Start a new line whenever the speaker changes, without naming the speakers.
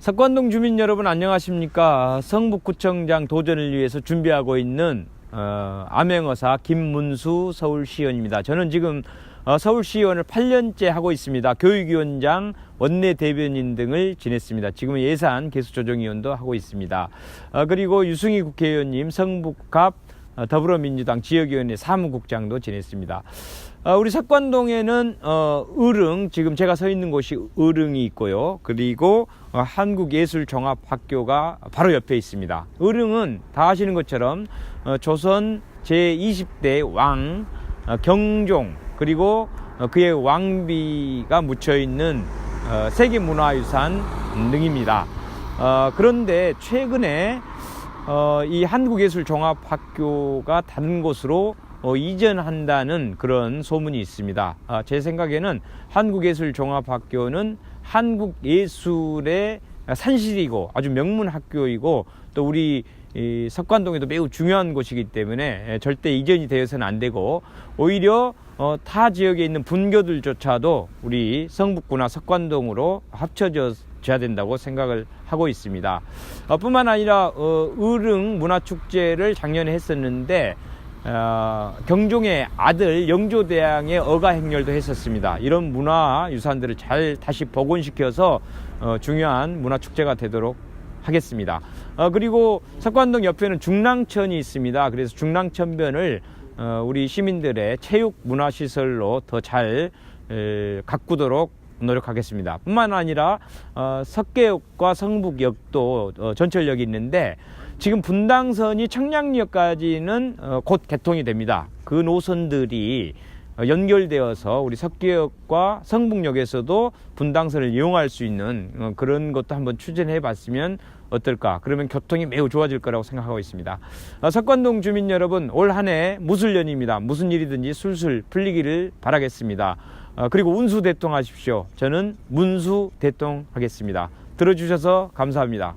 석관동 주민 여러분 안녕하십니까? 성북구청장 도전을 위해서 준비하고 있는 어, 암행어사 김문수 서울시의원입니다. 저는 지금 어, 서울시의원을 8년째 하고 있습니다. 교육위원장, 원내대변인 등을 지냈습니다. 지금은 예산 개수조정위원도 하고 있습니다. 어, 그리고 유승희 국회의원님, 성북갑 어, 더불어민주당 지역위원회 사무국장도 지냈습니다. 어, 우리 석관동에는 어, 의릉 지금 제가 서 있는 곳이 의릉이 있고요. 그리고 어, 한국예술종합학교가 바로 옆에 있습니다. 의릉은 다 아시는 것처럼 어, 조선 제 20대 왕 어, 경종 그리고 어, 그의 왕비가 묻혀 있는 어, 세계문화유산 등입니다. 어, 그런데 최근에 어, 이 한국예술종합학교가 다른 곳으로 어, 이전한다는 그런 소문이 있습니다. 아, 제 생각에는 한국예술종합학교는 한국 예술의 산실이고 아주 명문 학교이고 또 우리 이 석관동에도 매우 중요한 곳이기 때문에 에, 절대 이전이 되어서는 안 되고 오히려 어, 타 지역에 있는 분교들조차도 우리 성북구나 석관동으로 합쳐져 야 된다고 생각을 하고 있습니다. 어, 뿐만 아니라 어, 의릉 문화축제를 작년에 했었는데 어, 경종의 아들 영조대왕의 어가 행렬도 했었습니다. 이런 문화 유산들을 잘 다시 복원시켜서 어, 중요한 문화 축제가 되도록 하겠습니다. 어, 그리고 석관동 옆에는 중랑천이 있습니다. 그래서 중랑천변을 어, 우리 시민들의 체육 문화 시설로 더 잘 가꾸도록 노력하겠습니다. 뿐만 아니라 어, 석계역과 성북역도 어, 전철역이 있는데 지금 분당선이 청량리역까지는 어, 곧 개통이 됩니다. 그 노선들이 어, 연결되어서 우리 석계역과 성북역에서도 분당선을 이용할 수 있는 어, 그런 것도 한번 추진해 봤으면 어떨까? 그러면 교통이 매우 좋아질 거라고 생각하고 있습니다. 어, 석관동 주민 여러분, 올 한 해 무술년입니다. 무슨 일이든지 술술 풀리기를 바라겠습니다. 어, 그리고 운수 대통하십시오. 저는 문수 대통하겠습니다. 들어주셔서 감사합니다.